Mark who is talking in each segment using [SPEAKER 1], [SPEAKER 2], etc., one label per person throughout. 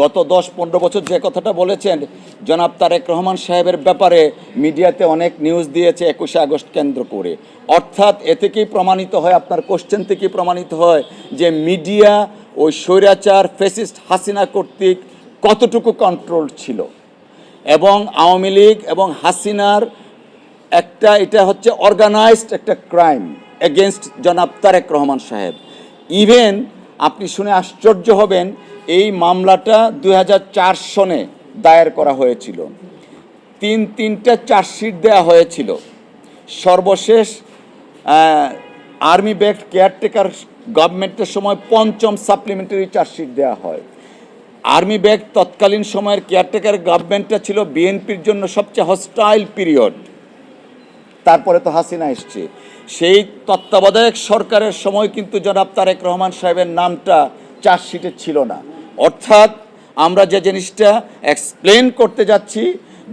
[SPEAKER 1] গত দশ পনেরো বছর যে কথাটা বলেছেন, জনাব তারেক রহমান সাহেবের ব্যাপারে মিডিয়াতে অনেক নিউজ দিয়েছে একুশে আগস্ট কেন্দ্র করে। অর্থাৎ এ থেকেই প্রমাণিত হয়, আপনার কোশ্চেন থেকেই প্রমাণিত হয় যে মিডিয়া ওই স্বৈরাচার ফেসিস্ট হাসিনা কর্তৃক কতটুকু কন্ট্রোল ছিল। এবং আওয়ামী লীগ এবং হাসিনার একটা, এটা হচ্ছে অর্গানাইজড একটা ক্রাইম এগেনস্ট জনাব তারেক রহমান সাহেব। ইভেন আপনি শুনে আশ্চর্য হবেন, এই মামলাটা দু হাজার চার সনে দায়ের করা হয়েছিল। তিন তিনটা চার্জশিট দেওয়া হয়েছিল। সর্বশেষ আর্মি ব্যাক্ট কেয়ারটেকার গভর্নমেন্টের সময় পঞ্চম সাপ্লিমেন্টারি চার্জশিট দেওয়া হয়। আর্মি ব্যাগ তৎকালীন সময়ের কেয়ারটেকার গভর্নমেন্টটা ছিল বিএনপির জন্য সবচেয়ে হস্টাইল পিরিয়ড তারপরে তো হাসিনা এসছে। সেই তত্ত্বাবধায়ক সরকারের সময় কিন্তু জনাব তারেক রহমান সাহেবের নামটা চার্জশিটে ছিল না। অর্থাৎ আমরা যে জিনিসটা এক্সপ্লেন করতে যাচ্ছি,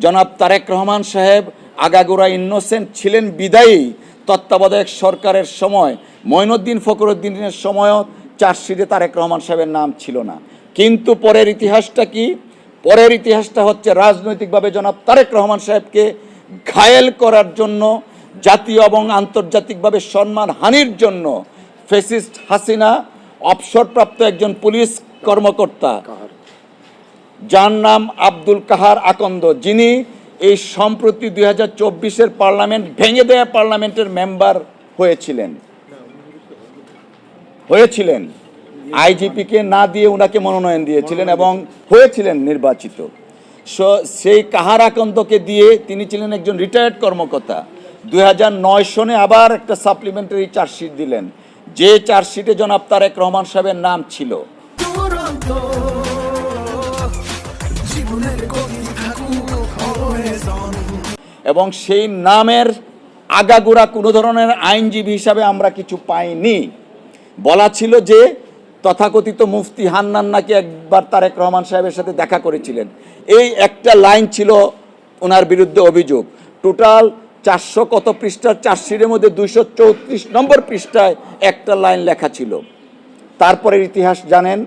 [SPEAKER 1] জনাব তারেক রহমান সাহেব আগাগোড়া ইনোসেন্ট ছিলেন, বিদায়ী তত্ত্বাবধায়ক সরকারের সময় মঈনুদ্দিন ফখরুদ্দিনের সময়ও চার্জশিটে তারেক রহমান সাহেবের নাম ছিল না। কিন্তু পরের ইতিহাসটা কি? পরের ইতিহাসটা হচ্ছে রাজনৈতিকভাবে জনাব তারেক রহমান সাহেবকে ঘায়েল করার জন্য জাতীয় এবং আন্তর্জাতিকভাবে সম্মান হানির জন্য ফেসিস্ট হাসিনা অবসরপ্রাপ্ত একজন পুলিশ কর্মকর্তা। যার নাম আব্দুল কাহার আকন্দ যিনি এই সম্প্রতি দুই হাজার চব্বিশের পার্লামেন্ট ভেঙে দেয়া পার্লামেন্টের মেম্বার হয়েছিলেন। হয়েছিলেন। আইজিপিকে না দিয়ে ওনাকে মনোনয়ন দিয়েছিলেন এবং হয়েছিলেন নির্বাচিত। সেই কাহারাকান্তকে দিয়ে তিনি ছিলেন একজন রিটায়ার্ড কর্মকর্তা। দুই সনে আবার একটা সাপ্লিমেন্টারি চার্জশিট দিলেন। যে চার্জশিটে জনাব তারেক রহমান সাহেবের নাম ছিল। এবং সেই নামের আগাগোড়া কোনো ধরনের আইনজীবী হিসাবে আমরা কিছু পাইনি। বলা ছিল যে তথাকথিত মুফতি হান্নান নাকি একবার তারেক রহমান সাহেবের সাথে দেখা করেছিলেন। এই একটা লাইন ছিল ওনার বিরুদ্ধে অভিযোগ। টোটাল চারশো কত পৃষ্ঠার চার্জশিটের মধ্যে দুইশো চৌত্রিশ নম্বর পৃষ্ঠায় একটা লাইন লেখা ছিল। তারপরের ইতিহাস জানেন,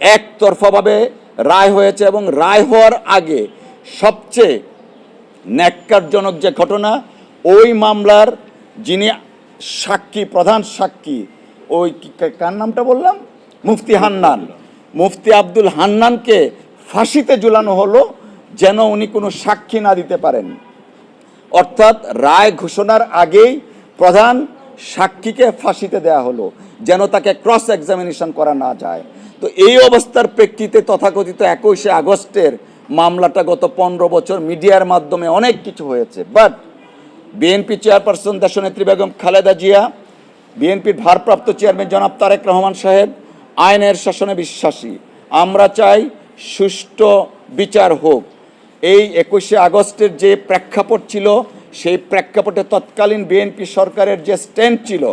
[SPEAKER 1] একতরফাভাবে রায় হয়েছে এবং রায় হওয়ার আগে সবচেয়ে ন্যাক্কারজনক যে ঘটনা, ওই মামলার যিনি সাক্ষী, প্রধান সাক্ষী, ওই কার নামটা বললাম? মুফতি হান্নান। মুফতি আব্দুল হান্নানকে ফাঁসিতে ঝুলানো হলো যেন উনি কোনো সাক্ষী না দিতে পারেন। অর্থাৎ রায় ঘোষণার আগেই প্রধান সাক্ষীকে ফাঁসিতে দেয়া হলো যেন তাকে ক্রস এক্সামিনেশন করা না যায়। তো এই অবস্থার প্রেক্ষিতে তথাকথিত একুশে আগস্টের মামলাটা গত পনেরো বছর মিডিয়ার মাধ্যমে অনেক কিছু হয়েছে। বাট বিএনপি চেয়ারপারসন দেশনেত্রী বেগম খালেদা জিয়া বিএনপির ভারপ্রাপ্ত চেয়ারম্যান জনাব তারেক রহমান সাহেব আইনের শাসনে বিশ্বাসী। আমরা চাই সুষ্ঠু বিচার হোক। এই একুশে আগস্টের যে প্রেক্ষাপট ছিল, সেই প্রেক্ষাপটে তৎকালীন বিএনপি সরকারের যে স্ট্যান্ড ছিল,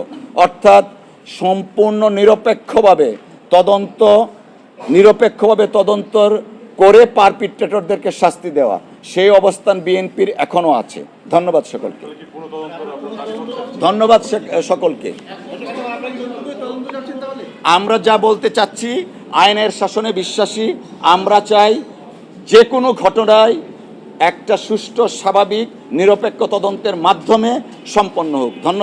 [SPEAKER 1] অর্থাৎ সম্পূর্ণ নিরপেক্ষভাবে তদন্ত, নিরপেক্ষভাবে তদন্তর করে পারপিট্রেটরদেরকে শাস্তি দেওয়া, সেই অবস্থান বিএনপির এখনও আছে। ধন্যবাদ সকলকে। ধন্যবাদ সকলকে। আমরা যা বলতে চাচ্ছি, আইনের শাসনে বিশ্বাসী, আমরা চাই যে কোনো ঘটনায় একটা সুষ্ঠু, স্বাভাবিক, নিরপেক্ষ তদন্তের মাধ্যমে সম্পন্ন হোক। ধন্যবাদ।